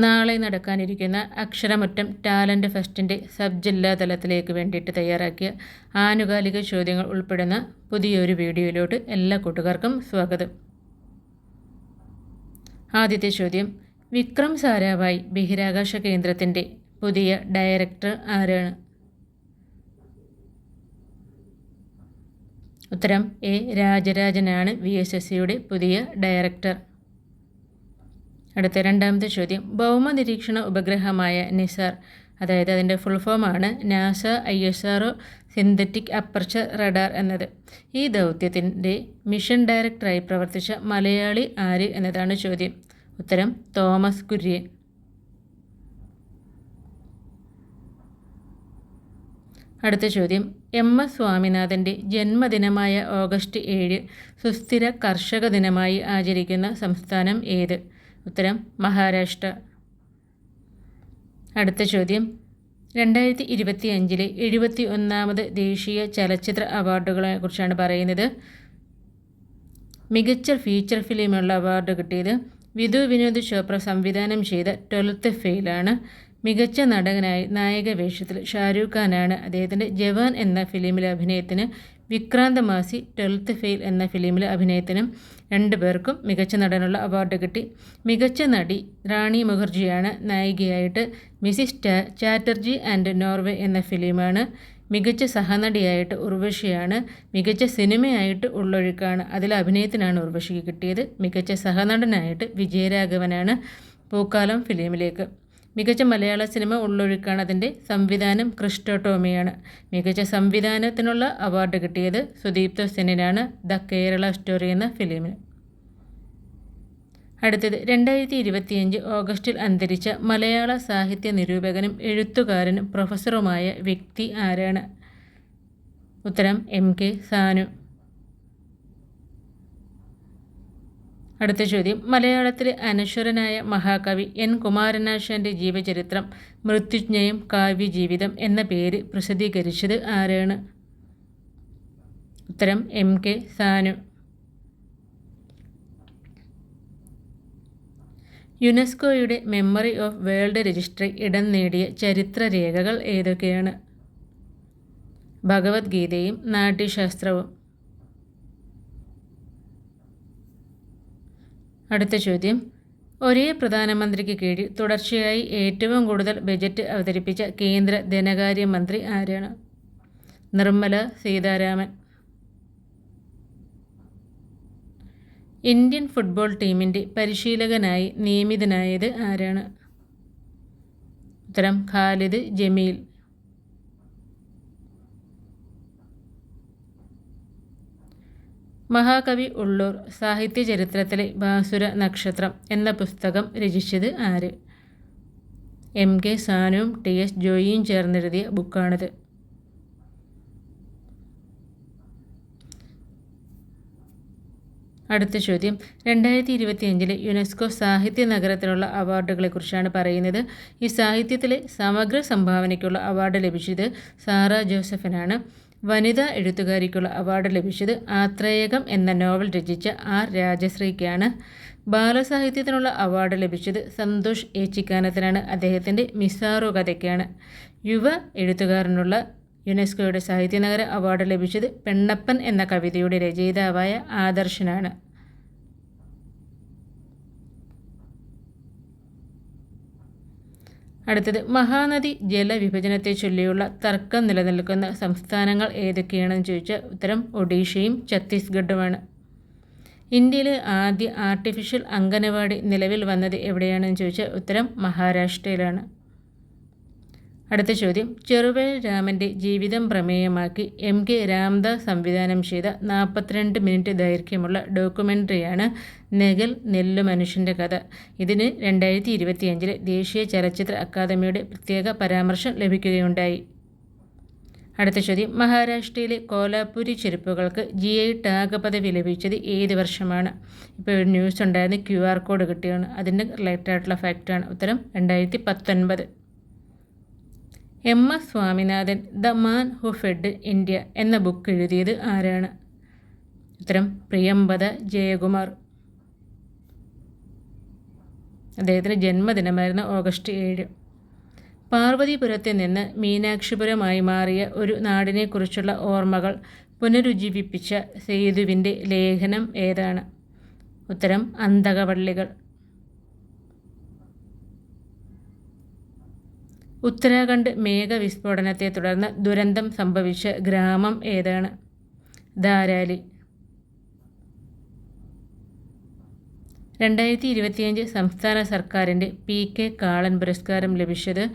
നാളെ നടക്കാനിരിക്കുന്ന അക്ഷരമുറ്റം talent ഫെസ്റ്റിന്റെ sub ജില്ലാ തലത്തിലേക്ക് വേണ്ടിയിട്ട് തയ്യാറാക്കിയ ആനുകാലിക ചോദ്യങ്ങൾ ഉൾപ്പെടുന്ന പുതിയൊരു വീഡിയോയിലോട്ട് എല്ലാ കൂട്ടുകാർക്കും സ്വാഗതം. ആദ്യത്തെ ചോദ്യം വിക്രം സാരാഭായ് ബഹിരാകാശ കേന്ദ്രത്തിന്റെ പുതിയ ഡയറക്ടർ ആരാണ്? ഉത്തരം എ രാജരാജനാണ് വി എസ് എസ് സിയുടെ പുതിയ ഡയറക്ടർ. അടുത്ത രണ്ടാമത്തെ ചോദ്യം. ഭൗമ നിരീക്ഷണ ഉപഗ്രഹമായ നിസാർ അതായത് അതിന്റെ ഫുൾ ഫോമാണ് NASA I S R synthetic aperture radar എന്നത്. ഈ ദൗത്യത്തിന്റെ മിഷൻ ഡയറക്ടറായി പ്രവർത്തിച്ച മലയാളി ആര് എന്നതാണ് ചോദ്യം. ഉത്തരം തോമസ് കുര്യൻ. അടുത്ത ചോദ്യം. എം എസ് സ്വാമിനാഥന്റെ ജന്മദിനമായ ഓഗസ്റ്റ് ഏഴ് സുസ്ഥിര കർഷക ദിനമായി ആചരിക്കുന്ന സംസ്ഥാനം ഏത്? ഉത്തരം മഹാരാഷ്ട്ര. അടുത്ത ചോദ്യം. രണ്ടായിരത്തി ഇരുപത്തി അഞ്ചിലെ എഴുപത്തി ഒന്നാമത് ദേശീയ ചലച്ചിത്ര അവാർഡുകളെ കുറിച്ചാണ് പറയുന്നത്. മികച്ച ഫീച്ചർ ഫിലിമുള്ള അവാർഡ് കിട്ടിയത് വിധു വിനോദ് ചോപ്ര സംവിധാനം ചെയ്ത ട്വൽത്ത് ഫെയിലാണ് മികച്ച നടനായി നായക വേഷത്തിൽ ഷാരൂഖ് ഖാനാണ്. അദ്ദേഹത്തിന്റെ ജവാൻ എന്ന ഫിലിമിലെ അഭിനയത്തിന് വിക്രാന്ത മാസി ട്വൽത്ത് ഫെയിൽ എന്ന ഫിലിമിലെ അഭിനയത്തിനും രണ്ടു പേർക്കും മികച്ച നടനുള്ള അവാർഡ് കിട്ടി. മികച്ച നടി റാണി മുഖർജിയാണ് നായികയായിട്ട് മിസിസ് ചാറ്റർജി ആൻഡ് നോർവേ എന്ന ഫിലിമാണ് മികച്ച സഹനടിയായിട്ട് ഉർവശിയാണ് മികച്ച സിനിമയായിട്ട് ഉള്ളൊഴുക്കാണ്. അതിൽ അഭിനയത്തിനാണ് ഉർവശിക്ക് കിട്ടിയത്. മികച്ച സഹനടനായിട്ട് വിജയരാഘവനാണ് പൂക്കാലം ഫിലിമിലേക്ക്. മികച്ച മലയാള സിനിമ ഉള്ളൊഴുക്കാണ് അതിന്റെ സംവിധാനം ക്രിസ്റ്റോട്ടോമിയാണ് മികച്ച സംവിധാനത്തിനുള്ള അവാർഡ് കിട്ടിയത് സുദീപ്ത സെനിനാണ് ദ കേരള സ്റ്റോറി എന്ന ഫിലിമിന്. അടുത്തത് രണ്ടായിരത്തി ഇരുപത്തിയഞ്ച് ഓഗസ്റ്റിൽ അന്തരിച്ച മലയാള സാഹിത്യ നിരൂപകനും എഴുത്തുകാരനും പ്രൊഫസറുമായ വ്യക്തി ആരാണ്? ഉത്തരം എം കെ സാനു. അടുത്ത ചോദ്യം. മലയാളത്തിലെ അനശ്വരനായ മഹാകവി എൻ. കുമാരനാശാന്റെ ജീവചരിത്രം മൃത്യുജ്ഞയം കാവ്യജീവിതം എന്ന പേര് പ്രസിദ്ധീകരിച്ചത് ആരാണ്? ഉത്തരം എം. കെ. സാനു. യുനെസ്കോയുടെ മെമ്മറി ഓഫ് വേൾഡ് രജിസ്ട്രി ഇടം നേടിയ ചരിത്രരേഖകൾ ഏതൊക്കെയാണ്? ഭഗവത്ഗീതയും നാട്യശാസ്ത്രവും. അടുത്ത ചോദ്യം. ഒരേ പ്രധാനമന്ത്രിക്ക് കീഴിൽ തുടർച്ചയായി ഏറ്റവും കൂടുതൽ ബജറ്റ് അവതരിപ്പിച്ച കേന്ദ്ര ധനകാര്യമന്ത്രി ആരാണ്? നിർമ്മല സീതാരാമൻ. ഇന്ത്യൻ ഫുട്ബോൾ ടീമിന്റെ പരിശീലകനായി നിയമിതനായത് ആരാണ്? ഉത്തരം ഖാലിദ് ജമീൽ. മഹാകവി ഉള്ളൂർ സാഹിത്യ ചരിത്രത്തിലെ ബാസുര നക്ഷത്രം എന്ന പുസ്തകം രചിച്ചത് ആര്? എം കെ സാനുവും ടി എസ് ജോയിയും ചേർന്നെഴുതിയ ബുക്കാണിത്. അടുത്ത ചോദ്യം. രണ്ടായിരത്തി ഇരുപത്തിയഞ്ചിലെ യുനെസ്കോ സാഹിത്യ നഗരത്തിനുള്ള അവാർഡുകളെക്കുറിച്ചാണ് പറയുന്നത്. ഈ സാഹിത്യത്തിലെ സമഗ്ര സംഭാവനയ്ക്കുള്ള അവാർഡ് ലഭിച്ചത് സാറ ജോസഫിനാണ്. വനിതാ എഴുത്തുകാരിക്കുള്ള അവാർഡ് ലഭിച്ചത് ആത്രേയകം എന്ന നോവൽ രചിച്ച ആർ രാജശ്രീക്കാണ്. ബാലസാഹിത്യത്തിനുള്ള അവാർഡ് ലഭിച്ചത് സന്തോഷ് ഏച്ചിക്കാനത്തിനാണ്. അദ്ദേഹത്തിന്റെ മിസാറോ കഥയ്ക്കാണ്. യുവ എഴുത്തുകാരനുള്ള യുനെസ്കോയുടെ സാഹിത്യനഗര അവാർഡ് ലഭിച്ചത് പെണ്ണപ്പൻ എന്ന കവിതയുടെ രചയിതാവായ ആദർശനാണ്. അടുത്തത് മഹാനദി ജലവിഭജനത്തെ ചൊല്ലിയുള്ള തർക്കം നിലനിൽക്കുന്ന സംസ്ഥാനങ്ങൾ ഏതൊക്കെയാണെന്ന് ചോദിച്ചാൽ ഉത്തരം ഒഡീഷയും ഛത്തീസ്ഗഡുമാണ്. ഇന്ത്യയിലെ ആദ്യ ആർട്ടിഫിഷ്യൽ അംഗനവാടി നിലവിൽ വന്നത് എവിടെയാണെന്ന് ചോദിച്ചാൽ ഉത്തരം മഹാരാഷ്ട്രയിലാണ്. അടുത്ത ചോദ്യം. ചെറുപയ രാമന്റെ ജീവിതം പ്രമേയമാക്കി എം കെ രാംദാസ് സംവിധാനം ചെയ്ത നാൽപ്പത്തിരണ്ട് മിനിറ്റ് ദൈർഘ്യമുള്ള ഡോക്യുമെന്ററിയാണ് നെഗൽ നെല്ലു മനുഷ്യന്റെ കഥ. ഇതിന് രണ്ടായിരത്തി ഇരുപത്തിയഞ്ചിലെ ദേശീയ ചലച്ചിത്ര അക്കാദമിയുടെ പ്രത്യേക പരാമർശം ലഭിക്കുകയുണ്ടായി. അടുത്ത ചോദ്യം. മഹാരാഷ്ട്രയിലെ കോലാപുരി ചെരുപ്പുകൾക്ക് ജി ഐ ടാഗ് പദവി ലഭിച്ചത് ഏത് വർഷമാണ്? ഇപ്പോൾ ഒരു ന്യൂസ് ഉണ്ടായിരുന്നു ക്യു ആർ കോഡ് കിട്ടിയാണ് അതിന്റെ റിലേറ്റഡ് ആയിട്ടുള്ള ഫാക്റ്റാണ്. ഉത്തരം രണ്ടായിരത്തി പത്തൊൻപത് M S Swaminathan the man who fed India എന്ന ബുക്ക് എഴുതിയത് ആരാണ്? ഉത്തരം പ്രിയംബദ ജയകുമാർ. അദ്ദേഹത്തിന്റെ ജന്മദിനമായിരുന്നു ഓഗസ്റ്റ് ഏഴ്. പാർവതിപുരത്തിൽ നിന്ന് മീനാക്ഷിപുരമായി മാറിയ ഒരു നാടിനെക്കുറിച്ചുള്ള ഓർമ്മകൾ പുനരുജ്ജീവിപ്പിച്ച സേതുവിന്റെ ലേഖനം ഏതാണ്? ഉത്തരം അന്തകവള്ളികൾ. ഉത്തരാഖണ്ഡ് മേഘവിസ്ഫോടനത്തെ തുടർന്ന് ദുരന്തം സംഭവിച്ച ഗ്രാമം ഏതാണ്? ധാരാലി. രണ്ടായിരത്തി ഇരുപത്തിയഞ്ച് സംസ്ഥാന സർക്കാരിന്റെ പി കെ കാളൻ പുരസ്കാരം ലഭിച്ചത്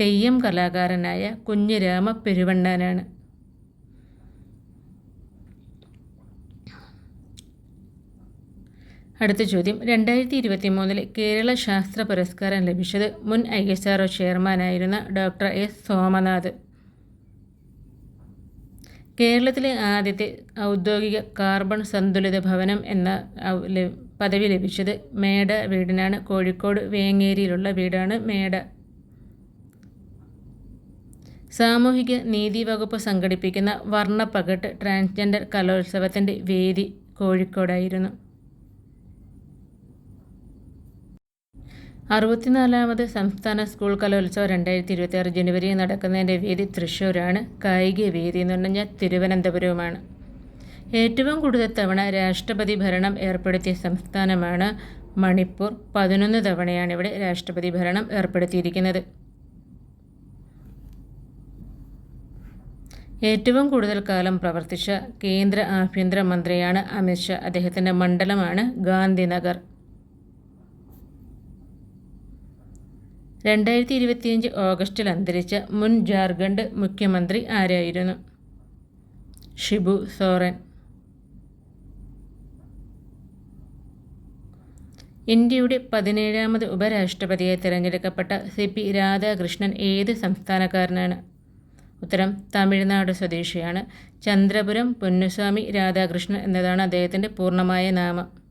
തെയ്യം കലാകാരനായ കുഞ്ഞിരാമ പെരുവണ്ണാനാണ്. അടുത്ത ചോദ്യം. രണ്ടായിരത്തി ഇരുപത്തി മൂന്നിലെ കേരള ശാസ്ത്ര പുരസ്കാരം ലഭിച്ചത് മുൻ ഐ എസ് ആർ ചെയർമാനായിരുന്ന ഡോക്ടർ എസ് സോമനാഥ്. കേരളത്തിലെ ആദ്യത്തെ ഔദ്യോഗിക കാർബൺ സന്തുലിത ഭവനം എന്ന പദവി ലഭിച്ചത് മേട വീടിനാണ്. കോഴിക്കോട് വേങ്ങേരിയിലുള്ള വീടാണ് മേട. സാമൂഹിക നീതി വകുപ്പ് സംഘടിപ്പിക്കുന്ന വർണപ്പകട്ട് ട്രാൻസ്ജെൻഡർ കലോത്സവത്തിന്റെ വേദി കോഴിക്കോടായിരുന്നു. അറുപത്തിനാലാമത് സംസ്ഥാന സ്കൂൾ കലോത്സവം രണ്ടായിരത്തി ഇരുപത്തി ആറ് ജനുവരി നടക്കുന്നതിന്റെ വേദി തൃശ്ശൂരാണ്. കായിക വേദി എന്ന് പറഞ്ഞാൽ തിരുവനന്തപുരവുമാണ്. ഏറ്റവും കൂടുതൽ തവണ രാഷ്ട്രപതി ഭരണം ഏർപ്പെടുത്തിയ സംസ്ഥാനമാണ് മണിപ്പൂർ. പതിനൊന്ന് തവണയാണ് ഇവിടെ രാഷ്ട്രപതി ഭരണം ഏർപ്പെടുത്തിയിരിക്കുന്നത്. ഏറ്റവും കൂടുതൽ കാലം പ്രവർത്തിച്ച കേന്ദ്ര ആഭ്യന്തര മന്ത്രിയാണ് അമിത്ഷാ. അദ്ദേഹത്തിന്റെ മണ്ഡലമാണ് ഗാന്ധിനഗർ. രണ്ടായിരത്തി ഇരുപത്തിയഞ്ച് ഓഗസ്റ്റിൽ അന്തരിച്ച മുൻ ജാർഖണ്ഡ് മുഖ്യമന്ത്രി ആരായിരുന്നു? ഷിബു സോറൻ. ഇന്ത്യയുടെ പതിനേഴാമത് ഉപരാഷ്ട്രപതിയായി തിരഞ്ഞെടുക്കപ്പെട്ട സി പി രാധാകൃഷ്ണൻ ഏത് സംസ്ഥാനക്കാരനാണ്? ഉത്തരം തമിഴ്നാട് സ്വദേശിയാണ്. ചന്ദ്രപുരം പൊന്നുസ്വാമി രാധാകൃഷ്ണൻ എന്നതാണ് അദ്ദേഹത്തിന്റെ പൂർണമായ നാമം.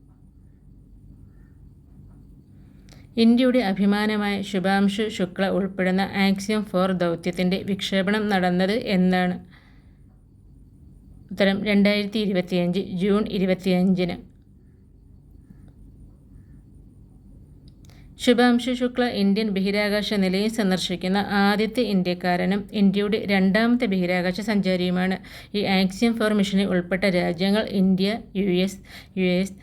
ഇന്ത്യയുടെ അഭിമാനമായ ശുഭാംശു ശുക്ല ഉൾപ്പെടുന്ന ആക്സിയം ഫോർ ദൗത്യത്തിന്റെ വിക്ഷേപണം നടന്നത് എന്നാണ്. ഉത്തരം രണ്ടായിരത്തി ഇരുപത്തിയഞ്ച് ജൂൺ ഇരുപത്തിയഞ്ചിന്. ശുഭാംശു ശുക്ല ഇന്ത്യൻ ബഹിരാകാശ നിലയം സന്ദർശിക്കുന്ന ആദ്യത്തെ ഇന്ത്യക്കാരനും ഇന്ത്യയുടെ രണ്ടാമത്തെ ബഹിരാകാശ സഞ്ചാരിയുമാണ്. ഈ ആക്സിയം ഫോർ മിഷനിൽ ഉൾപ്പെട്ട രാജ്യങ്ങൾ India U S U S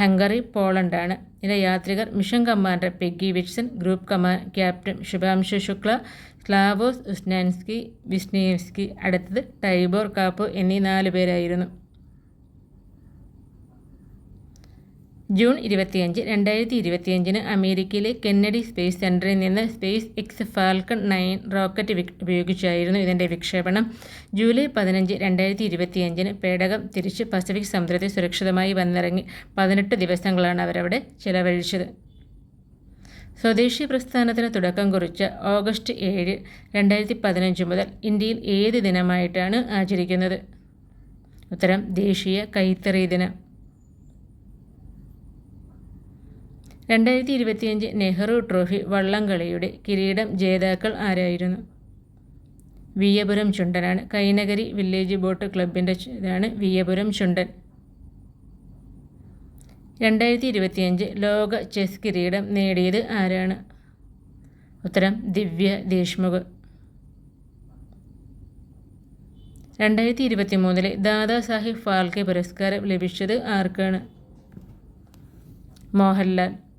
Hungary പോളണ്ടാണ്. ഇതിലെ യാത്രികർ mission commander Peggy Whitson group കമാ captain Shubhanshu Shukla Slawosz Uznanski Wisniewski അടുത്തത് ടൈബോർ കാപ്പോ എന്നീ നാല് പേരായിരുന്നു. ജൂൺ ഇരുപത്തിയഞ്ച് രണ്ടായിരത്തി ഇരുപത്തിയഞ്ചിന് അമേരിക്കയിലെ കെന്നഡി സ്പേസ് സെന്ററിൽ നിന്ന് space X Falcon nine rocket ഉപയോഗിച്ചായിരുന്നു ഇതിന്റെ വിക്ഷേപണം. ജൂലൈ പതിനഞ്ച് രണ്ടായിരത്തി ഇരുപത്തിയഞ്ചിന് പേടകം തിരിച്ച് പസഫിക് സമുദ്രത്തിൽ സുരക്ഷിതമായി വന്നിറങ്ങി പതിനെട്ട് ദിവസങ്ങളാണ് അവരവിടെ ചിലവഴിച്ചത്. സ്വദേശി പ്രസ്ഥാനത്തിന് തുടക്കം കുറിച്ച ഓഗസ്റ്റ് ഏഴ് രണ്ടായിരത്തി പതിനഞ്ച് മുതൽ ഇന്ത്യയിൽ ഏത് ദിനമായിട്ടാണ് ആചരിക്കുന്നത്? ഉത്തരം ദേശീയ കൈത്തറി ദിനം. രണ്ടായിരത്തി ഇരുപത്തിയഞ്ച് നെഹ്റു ട്രോഫി വള്ളംകളിയുടെ കിരീടം ജേതാക്കൾ ആരായിരുന്നു? വിയപുരം ചുണ്ടനാണ്. കൈനഗരി വില്ലേജ് ബോട്ട് ക്ലബിന്റെ ഇതാണ് വിയപുരം ചുണ്ടൻ. രണ്ടായിരത്തി ഇരുപത്തിയഞ്ച് ലോക ചെസ് കിരീടം നേടിയത് ആരാണ്? ഉത്തരം ദിവ്യ ദേശ്മുഖ്. രണ്ടായിരത്തി ഇരുപത്തി മൂന്നിലെ ദാദാസാഹിബ് ഫാൽക്കെ പുരസ്കാരം ലഭിച്ചത് ആർക്കാണ്? മോഹൻലാൽ.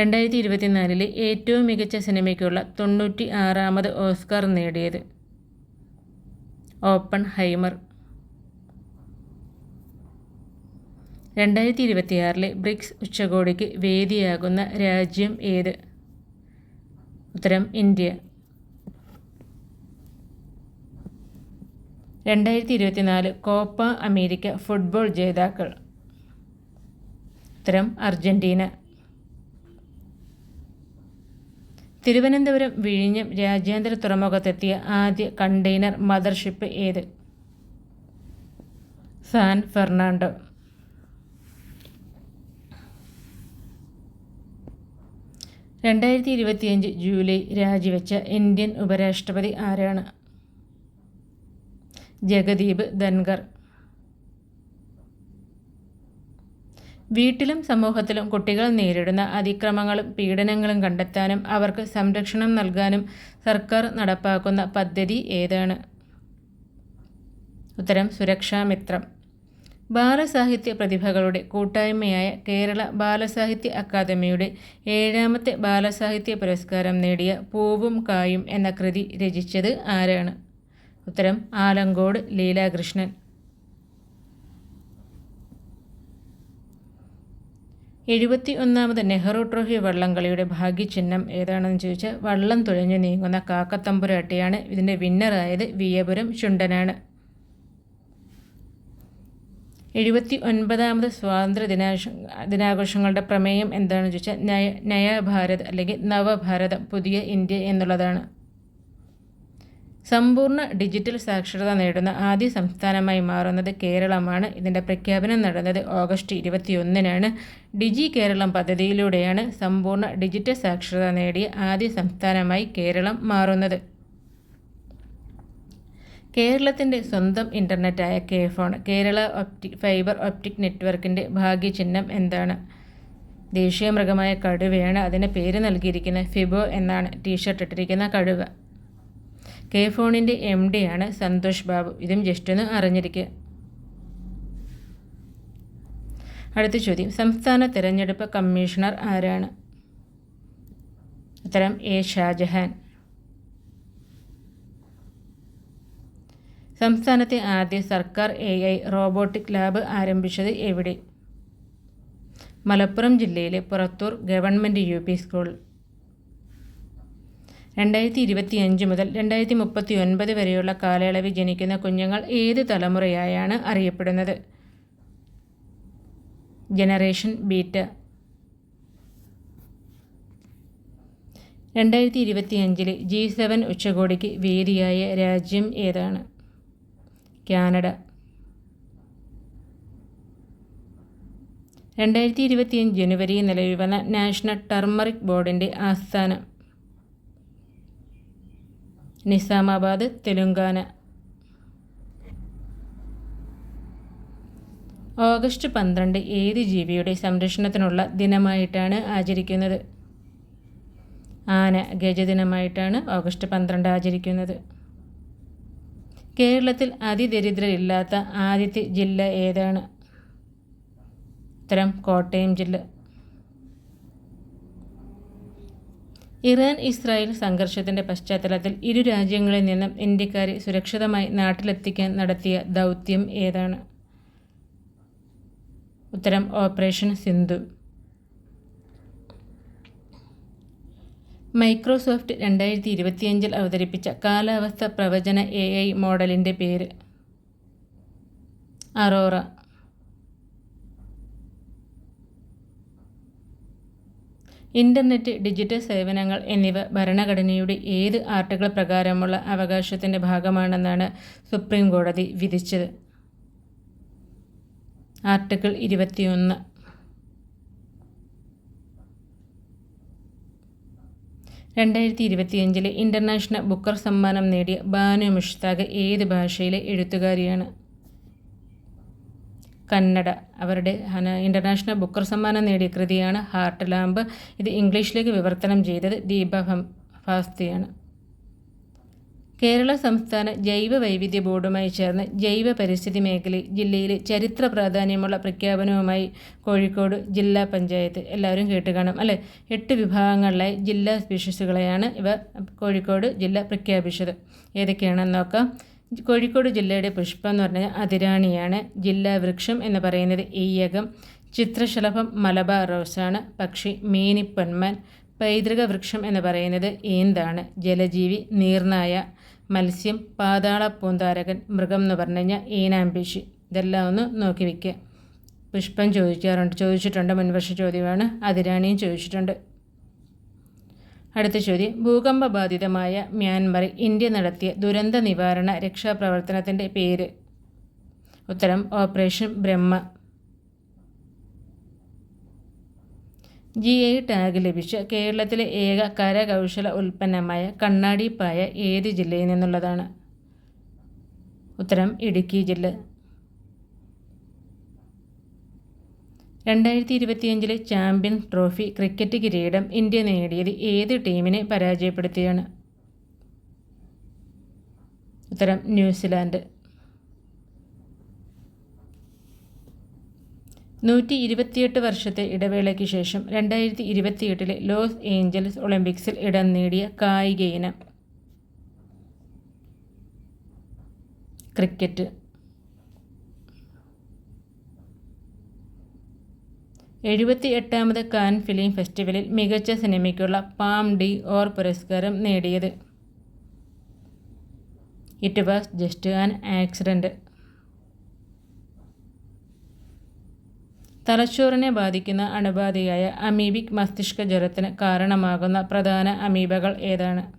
രണ്ടായിരത്തി ഇരുപത്തിനാലിലെ ഏറ്റവും മികച്ച സിനിമയ്ക്കുള്ള തൊണ്ണൂറ്റി ആറാമത് ഓസ്കാർ നേടിയത് ഓപ്പൺ ഹൈമർ രണ്ടായിരത്തി ഇരുപത്തിയാറിലെ ബ്രിക്സ് ഉച്ചകോടിക്ക് വേദിയാകുന്ന രാജ്യം ഏത്? ഉത്തരം ഇന്ത്യ. രണ്ടായിരത്തി ഇരുപത്തിനാല് കോപ്പ അമേരിക്ക ഫുട്ബോൾ ജേതാക്കൾ. ഉത്തരം അർജന്റീന തിരുവനന്തപുരം വിഴിഞ്ഞം രാജ്യാന്തര തുറമുഖത്തെത്തിയ ആദ്യ കണ്ടെയ്നർ മദർഷിപ്പ് ഏത്? San Fernando. രണ്ടായിരത്തി ഇരുപത്തിയഞ്ച് ജൂലൈ രാജിവെച്ച ഇന്ത്യൻ ഉപരാഷ്ട്രപതി ആരാണ്? ജഗദീപ് ധൻഗർ വീട്ടിലും സമൂഹത്തിലും കുട്ടികൾ നേരിടുന്ന അതിക്രമങ്ങളും പീഡനങ്ങളും കണ്ടെത്താനും അവർക്ക് സംരക്ഷണം നൽകാനും സർക്കാർ നടപ്പാക്കുന്ന പദ്ധതി ഏതാണ്? ഉത്തരം സുരക്ഷാമിത്രം ബാലസാഹിത്യ പ്രതിഭകളുടെ കൂട്ടായ്മയായ കേരള ബാലസാഹിത്യ അക്കാദമിയുടെ ഏഴാമത്തെ ബാലസാഹിത്യ പുരസ്കാരം നേടിയ പൂവും കായും എന്ന കൃതി രചിച്ചത് ആരാണ്? ഉത്തരം ആലങ്കോട് ലീലാകൃഷ്ണൻ. എഴുപത്തി ഒന്നാമത് നെഹ്റു ട്രോഫി വള്ളംകളിയുടെ ഭാഗ്യചിഹ്നം ഏതാണെന്ന് ചോദിച്ചാൽ വള്ളം തുഴഞ്ഞു നീങ്ങുന്ന കാക്കത്തമ്പുരാട്ടിയാണ് ഇതിന്റെ വിന്നറായത് വിയപുരം ചുണ്ടനാണ്. എഴുപത്തി ഒൻപതാമത് സ്വാതന്ത്ര്യ ദിനാശ ദിനാഘോഷങ്ങളുടെ പ്രമേയം എന്താണെന്ന് ചോദിച്ചാൽ നയ നയഭാരത് അല്ലെങ്കിൽ നവഭാരതം പുതിയ ഇന്ത്യ എന്നുള്ളതാണ്. സമ്പൂർണ ഡിജിറ്റൽ സാക്ഷരത നേടുന്ന ആദ്യ സംസ്ഥാനമായി മാറുന്നത് കേരളമാണ്. ഇതിന്റെ പ്രഖ്യാപനം നടന്നത് ഓഗസ്റ്റ് ഇരുപത്തിയൊന്നിനാണ്. ഡിജി കേരളം പദ്ധതിയിലൂടെയാണ് സമ്പൂർണ ഡിജിറ്റൽ സാക്ഷരത നേടിയ ആദ്യ സംസ്ഥാനമായി കേരളം മാറുന്നത്. കേരളത്തിന്റെ സ്വന്തം ഇന്റർനെറ്റായ K FON Kerala optic fibre optic നെറ്റ്വർക്കിന്റെ ഭാഗ്യചിഹ്നം എന്താണ്? ദേശീയ മൃഗമായ കടുവയാണ് അതിന് പേര് നൽകിയിരിക്കുന്നത് ഫിബോ എന്നാണ്. ടീഷർട്ട് ഇട്ടിരിക്കുന്ന കടുവ. കെ ഫോണിന്റെ എം ആണ് സന്തോഷ് ബാബു. ഇതും ജസ്റ്റ് ഒന്ന് അറിഞ്ഞിരിക്കുക അടുത്ത ചോദ്യം. സംസ്ഥാന തിരഞ്ഞെടുപ്പ് കമ്മീഷണർ ആരാണ്? ഉത്തരം എ ഷാജഹാൻ. സംസ്ഥാനത്തെ ആദ്യ സർക്കാർ എ ഐ റോബോട്ടിക് ലാബ് ആരംഭിച്ചത് എവിടെ? മലപ്പുറം ജില്ലയിലെ Purathur government U P school. രണ്ടായിരത്തി ഇരുപത്തി അഞ്ച് മുതൽ രണ്ടായിരത്തി മുപ്പത്തി ഒൻപത് വരെയുള്ള കാലയളവിൽ ജനിക്കുന്ന കുഞ്ഞുങ്ങൾ ഏത് തലമുറയായാണ് അറിയപ്പെടുന്നത്? Generation beta. രണ്ടായിരത്തി ഇരുപത്തി അഞ്ചിലെ ജി സെവൻ ഉച്ചകോടിക്ക് വേദിയായ രാജ്യം ഏതാണ്? കാനഡ. രണ്ടായിരത്തി ഇരുപത്തിയഞ്ച് ജനുവരി നിലവിൽ വന്ന നാഷണൽ ടർമറിക് ബോർഡിന്റെ ആസ്ഥാനം. നിസാമാബാദ് തെലുങ്കാന. ഓഗസ്റ്റ് പന്ത്രണ്ട് ഏത് ജീവിയുടെ സംരക്ഷണത്തിനുള്ള ദിനമായിട്ടാണ് ആചരിക്കുന്നത്? ആന ഗജദിനമായിട്ടാണ് ഓഗസ്റ്റ് പന്ത്രണ്ട് ആചരിക്കുന്നത്. കേരളത്തിൽ അതിദരിദ്രരില്ലാത്ത ആദ്യത്തെ ജില്ല ഏതാണ്? ഉത്തരം കോട്ടയം ജില്ല. ഇറാൻ ഇസ്രായേൽ സംഘർഷത്തിന്റെ പശ്ചാത്തലത്തിൽ ഇരു രാജ്യങ്ങളിൽ നിന്നും ഇന്ത്യക്കാരെ സുരക്ഷിതമായി നാട്ടിലെത്തിക്കാൻ നടത്തിയ ദൗത്യം ഏതാണ്? ഉത്തരം ഓപ്പറേഷൻ സിന്ധു. മൈക്രോസോഫ്റ്റ് രണ്ടായിരത്തി ഇരുപത്തിയഞ്ചിൽ അവതരിപ്പിച്ച കാലാവസ്ഥ പ്രവചന എ ഐ മോഡലിന്റെ പേര്. അറോറ. ഇന്റർനെറ്റ് ഡിജിറ്റൽ സേവനങ്ങൾ എന്നിവ ഭരണഘടനയുടെ ഏത് ആർട്ടിക്കിൾ പ്രകാരമുള്ള അവകാശത്തിന്റെ ഭാഗമാണെന്നാണ് സുപ്രീം കോടതി വിധിച്ചത്. ആർട്ടിക്കിൾ ഇരുപത്തിയൊന്ന്. രണ്ടായിരത്തി ഇരുപത്തിയഞ്ചിലെ ഇന്റർനാഷണൽ ബുക്കർ സമ്മാനം നേടിയ ബാനു മുഷ്താഖ് ഏത് ഭാഷയിലെ എഴുത്തുകാരിയാണ്? കന്നഡ. അവരുടെ ഇന്റർനാഷണൽ ബുക്കർ സമ്മാനം നേടിയ കൃതിയാണ് ഹാർട്ട് ലാമ്പ് ഇത് ഇംഗ്ലീഷിലേക്ക് വിവർത്തനം ചെയ്തത് ദീപ ഫാസ്തിയാണ് കേരള സംസ്ഥാന ജൈവ വൈവിധ്യ ബോർഡുമായി ചേർന്ന് ജൈവ പരിസ്ഥിതി മേഖലയിൽ ജില്ലയിലെ ചരിത്ര പ്രാധാന്യമുള്ള പ്രഖ്യാപനവുമായി കോഴിക്കോട് ജില്ലാ പഞ്ചായത്ത്. എല്ലാവരും കേട്ട് കാണും അല്ലേ? എട്ട് വിഭാഗങ്ങളിലായി ജില്ലാ സ്പീഷീസുകളെയാണ് ഇവ കോഴിക്കോട് ജില്ല പ്രഖ്യാപിച്ചത്. ഏതൊക്കെയാണെന്ന് നോക്കാം. കോഴിക്കോട് ജില്ലയുടെ പുഷ്പം എന്ന് പറഞ്ഞാൽ അതിരാണിയാണ്. ജില്ലാ വൃക്ഷം എന്ന് പറയുന്നത് ഈയകം. ചിത്രശലഭം മലബാർ റോസാണ്. പക്ഷി മീനിപ്പൊന്മാൻ. പൈതൃക വൃക്ഷം എന്ന് പറയുന്നത് ഏന്താണ്. ജലജീവി നീർനായ മത്സ്യം പാതാള പൂന്താരകൻ മൃഗം എന്ന് പറഞ്ഞു കഴിഞ്ഞാൽ ഏനാംബിഷി ഇതെല്ലാം ഒന്ന് നോക്കി വയ്ക്കുക പുഷ്പം ചോദിക്കാറുണ്ട്. ചോദിച്ചിട്ടുണ്ട്. മുൻവർഷ ചോദ്യമാണ്. അതിരാണിയും ചോദിച്ചിട്ടുണ്ട്. അടുത്ത ചോദ്യം. ഭൂകമ്പ ബാധിതമായ മ്യാൻമറിൽ ഇന്ത്യ നടത്തിയ ദുരന്ത നിവാരണ രക്ഷാപ്രവർത്തനത്തിന്റെ പേര്. ഉത്തരം operation Brahma. G I tag ലഭിച്ച കേരളത്തിലെ ഏക കരകൗശല ഉൽപ്പന്നമായ കണ്ണാടിപ്പായ ഏത് ജില്ലയിൽ നിന്നുള്ളതാണ്? ഉത്തരം ഇടുക്കി ജില്ല. രണ്ടായിരത്തി ഇരുപത്തിയഞ്ചിലെ ചാമ്പ്യൻ ട്രോഫി ക്രിക്കറ്റ് കിരീടം ഇന്ത്യ നേടിയത് ഏത് ടീമിനെ പരാജയപ്പെടുത്തിയാണ്? ഉത്തരം ന്യൂസിലാൻഡ്. നൂറ്റി ഇരുപത്തിയെട്ട് വർഷത്തെ ഇടവേളയ്ക്ക് ശേഷം രണ്ടായിരത്തി ഇരുപത്തിയെട്ടിലെ ലോസ് ഏഞ്ചൽസ് ഒളിമ്പിക്സിൽ ഇടം നേടിയ കായിക ഇനം ക്രിക്കറ്റ്. എഴുപത്തി എട്ടാമത് കാൻ ഫിലിം ഫെസ്റ്റിവലിൽ മികച്ച സിനിമയ്ക്കുള്ള പാം ഡി ഓർ പുരസ്കാരം നേടിയത്. It was just an accident തലച്ചോറിനെ ബാധിക്കുന്ന അണുബാധയായ അമീബിക് മസ്തിഷ്ക ജ്വരത്തിന് കാരണമാകുന്ന പ്രധാന അമീബകൾ ഏതാണ്?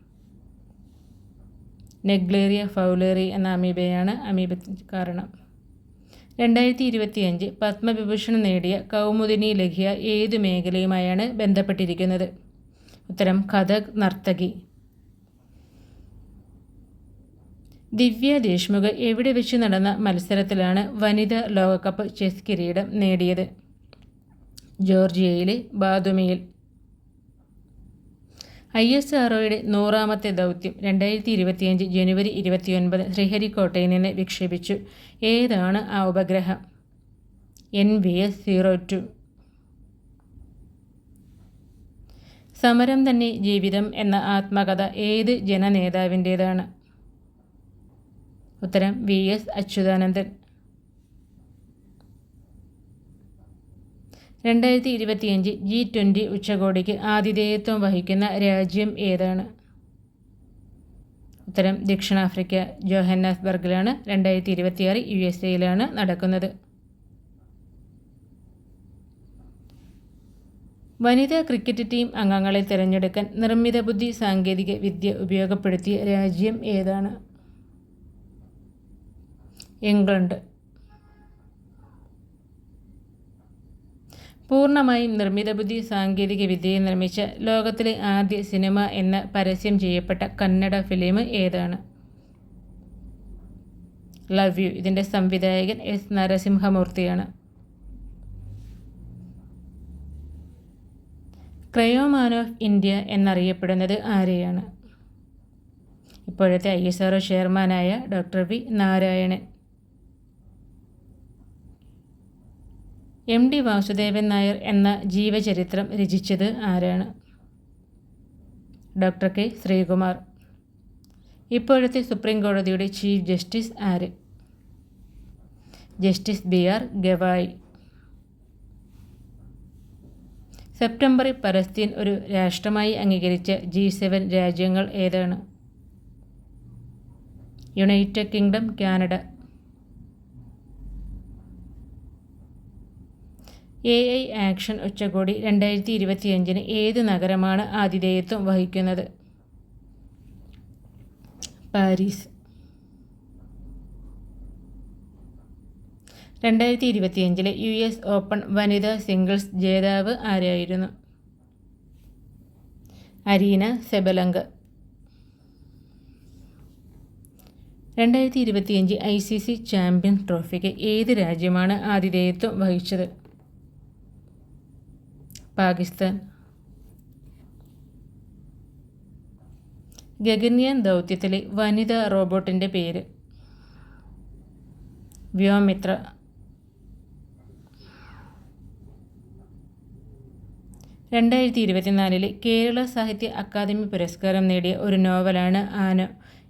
നെഗ്ലേറിയ ഫൗലേറി എന്ന അമീബയാണ് അമീബ കാരണം. രണ്ടായിരത്തി ഇരുപത്തിയഞ്ച് പത്മവിഭൂഷൺ നേടിയ കൗമുദിനി ലഖിയ ഏതു മേഖലയുമായാണ് ബന്ധപ്പെട്ടിരിക്കുന്നത്? ഉത്തരം കഥക് നർത്തകി. ദിവ്യ ദേശ്മുഖ് എവിടെ വെച്ച് നടന്ന മത്സരത്തിലാണ് വനിതാ ലോകകപ്പ് ചെസ് കിരീടം നേടിയത്? ജോർജിയയിലെ ബാദുമിയിൽ. ഐ എസ് ആർഒയുടെ നൂറാമത്തെ ദൗത്യം രണ്ടായിരത്തി ഇരുപത്തിയഞ്ച് ജനുവരി ഇരുപത്തിയൊൻപത് ശ്രീഹരിക്കോട്ടയിൽ നിന്ന് വിക്ഷേപിച്ചു. ഏതാണ് ആ ഉപഗ്രഹം? N V S zero two. സമരം തന്നെ ജീവിതം എന്ന ആത്മകഥ ഏത് ജനനേതാവിന്റേതാണ്? ഉത്തരം വി എസ് അച്യുതാനന്ദൻ. രണ്ടായിരത്തി ഇരുപത്തിയഞ്ച് ജി ട്വന്റി ഉച്ചകോടിക്ക് ആതിഥേയത്വം വഹിക്കുന്ന രാജ്യം ഏതാണ്? ഉത്തരം ദക്ഷിണാഫ്രിക്ക. ജോഹന്നാസ്ബർഗിലാണ് രണ്ടായിരത്തി ഇരുപത്തിയാറ് യു എസ് എയിലാണ് നടക്കുന്നത്. വനിതാ ക്രിക്കറ്റ് ടീം അംഗങ്ങളെ തിരഞ്ഞെടുക്കാൻ നിർമ്മിത ബുദ്ധി സാങ്കേതിക വിദ്യ ഉപയോഗപ്പെടുത്തിയ രാജ്യം ഏതാണ്? ഇംഗ്ലണ്ട്. പൂർണമായും നിർമ്മിത ബുദ്ധി സാങ്കേതിക വിദ്യയെ നിർമ്മിച്ച ലോകത്തിലെ ആദ്യ സിനിമ എന്ന പരസ്യം ചെയ്യപ്പെട്ട കന്നഡ ഫിലിം ഏതാണ്? ലവ് യു ഇതിന്റെ സംവിധായകൻ എസ് നരസിംഹമൂർത്തിയാണ്. ക്രയോമാൻ ഓഫ് ഇന്ത്യ എന്നറിയപ്പെടുന്നത് ആരെയാണ്? ഇപ്പോഴത്തെ ഐ എസ് ആർ ചെയർമാനായ doctor V Narayanan. M D Vasudevan Nair എന്ന ജീവചരിത്രം രചിച്ചത് ആരാണ്? Doctor K Sreekumar. ഇപ്പോഴത്തെ സുപ്രീം കോടതിയുടെ ചീഫ് ജസ്റ്റിസ് ആര്? Justice B R Gavai. സെപ്റ്റംബറിൽ പലസ്തീൻ ഒരു രാഷ്ട്രമായി അംഗീകരിച്ച ജി സെവൻ രാജ്യങ്ങൾ ഏതാണ്? United Kingdom Canada. A I action ഉച്ചകോടി രണ്ടായിരത്തി ഇരുപത്തിയഞ്ചിന് ഏത് നഗരമാണ് ആതിഥേയത്വം വഹിക്കുന്നത്? പാരീസ്. രണ്ടായിരത്തി ഇരുപത്തിയഞ്ചിലെ യു എസ് ഓപ്പൺ വനിതാ സിംഗിൾസ് ജേതാവ് ആരായിരുന്നു? അരീന സെബലങ്ക രണ്ടായിരത്തി ഇരുപത്തിയഞ്ച് ഐ സി സി ചാമ്പ്യൻ ട്രോഫിക്ക് ഏത് രാജ്യമാണ് ആതിഥേയത്വം വഹിച്ചത്? പാകിസ്ഥാൻ. ഗഗൻയാൻ ദൗത്യത്തിലെ വനിതാ റോബോട്ടിന്റെ പേര്. വ്യോമിത്ര. രണ്ടായിരത്തി ഇരുപത്തിനാലിലെ കേരള സാഹിത്യ അക്കാദമി പുരസ്കാരം നേടിയ ഒരു നോവലാണ് ആന.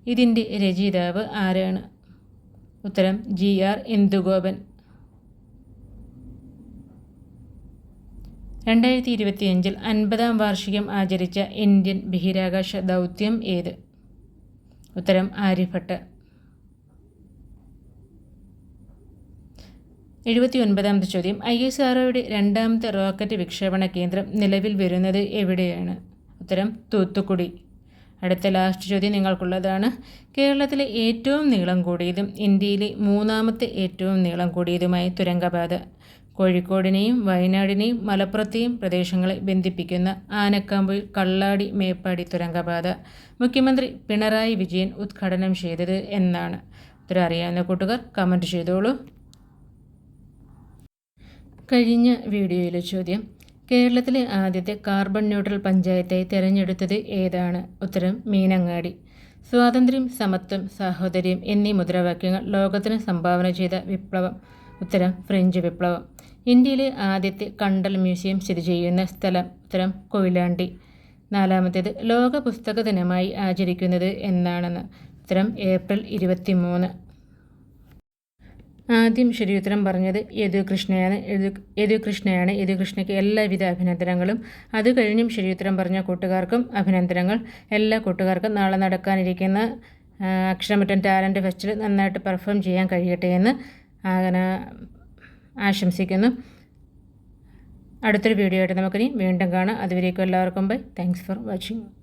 ഇതിന്റെ രചയിതാവ് ആരാണ്? ഉത്തരം ജി ആർ ഇന്ദുഗോപൻ. രണ്ടായിരത്തി ഇരുപത്തിയഞ്ചിൽ അൻപതാം വാർഷികം ആചരിച്ച ഇന്ത്യൻ ബഹിരാകാശ ദൗത്യം ഏത്? ഉത്തരം ആര്യഭട്ട്. എഴുപത്തി ഒൻപതാമത്തെ ചോദ്യം. ഐ എസ് ആർഒയുടെ രണ്ടാമത്തെ റോക്കറ്റ് വിക്ഷേപണ കേന്ദ്രം നിലവിൽ വരുന്നത് എവിടെയാണ്? ഉത്തരം തൂത്തുക്കുടി. അടുത്ത ലാസ്റ്റ് ചോദ്യം നിങ്ങൾക്കുള്ളതാണ്. കേരളത്തിലെ ഏറ്റവും നീളം കൂടിയതും ഇന്ത്യയിലെ മൂന്നാമത്തെ ഏറ്റവും നീളം കൂടിയതുമായ തുരങ്കപാത. കോഴിക്കോടിനെയും വയനാടിനെയും മലപ്പുറത്തെയും പ്രദേശങ്ങളെ ബന്ധിപ്പിക്കുന്ന ആനക്കാമ്പുൽ കള്ളാടി മേപ്പാടി തുരങ്കപാത. മുഖ്യമന്ത്രി പിണറായി വിജയൻ ഉദ്ഘാടനം ചെയ്തത് എന്നാണ്. ഉത്തരം അറിയാവുന്ന കൂട്ടുകാർ കമന്റ് ചെയ്തോളൂ. കഴിഞ്ഞ വീഡിയോയിലെ ചോദ്യം കേരളത്തിലെ ആദ്യത്തെ കാർബൺ ന്യൂട്രൽ പഞ്ചായത്തായി തിരഞ്ഞെടുത്തത് ഏതാണ്? ഉത്തരം മീനങ്ങാടി. സ്വാതന്ത്ര്യം സമത്വം സാഹോദര്യം എന്നീ മുദ്രാവാക്യങ്ങൾ ലോകത്തിന് സംഭാവന ചെയ്ത വിപ്ലവം. ഉത്തരം ഫ്രഞ്ച് വിപ്ലവം. ഇന്ത്യയിലെ ആദ്യത്തെ കണ്ടൽ മ്യൂസിയം സ്ഥിതി ചെയ്യുന്ന സ്ഥലം ഉത്തരം കൊയിലാണ്ടി. നാലാമത്തേത് ലോക പുസ്തക ദിനമായി ആചരിക്കുന്നത് എന്നാണെന്ന് ഉത്തരം ഏപ്രിൽ ഇരുപത്തി മൂന്ന് ആദ്യം ശരിയുത്തരം പറഞ്ഞത് യദുകൃഷ്ണയാണ് യദു യദുകൃഷ്ണയാണ് യദുകൃഷ്ണയ്ക്ക് എല്ലാവിധ അഭിനന്ദനങ്ങളും. അത് കഴിഞ്ഞും ഉത്തരം പറഞ്ഞ കൂട്ടുകാർക്കും അഭിനന്ദനങ്ങൾ. എല്ലാ കൂട്ടുകാർക്കും നാളെ നടക്കാനിരിക്കുന്ന അക്ഷരമറ്റൻ ടാലന്റ് ഫെസ്റ്റിൽ നന്നായിട്ട് പെർഫോം ചെയ്യാൻ കഴിയട്ടെ എന്ന് ആശംസിക്കുന്നു. അടുത്തൊരു വീഡിയോ ആയിട്ട് നമുക്കിനി വീണ്ടും കാണാം. അതുവരേക്കും എല്ലാവർക്കും ബൈ. Thanks for watching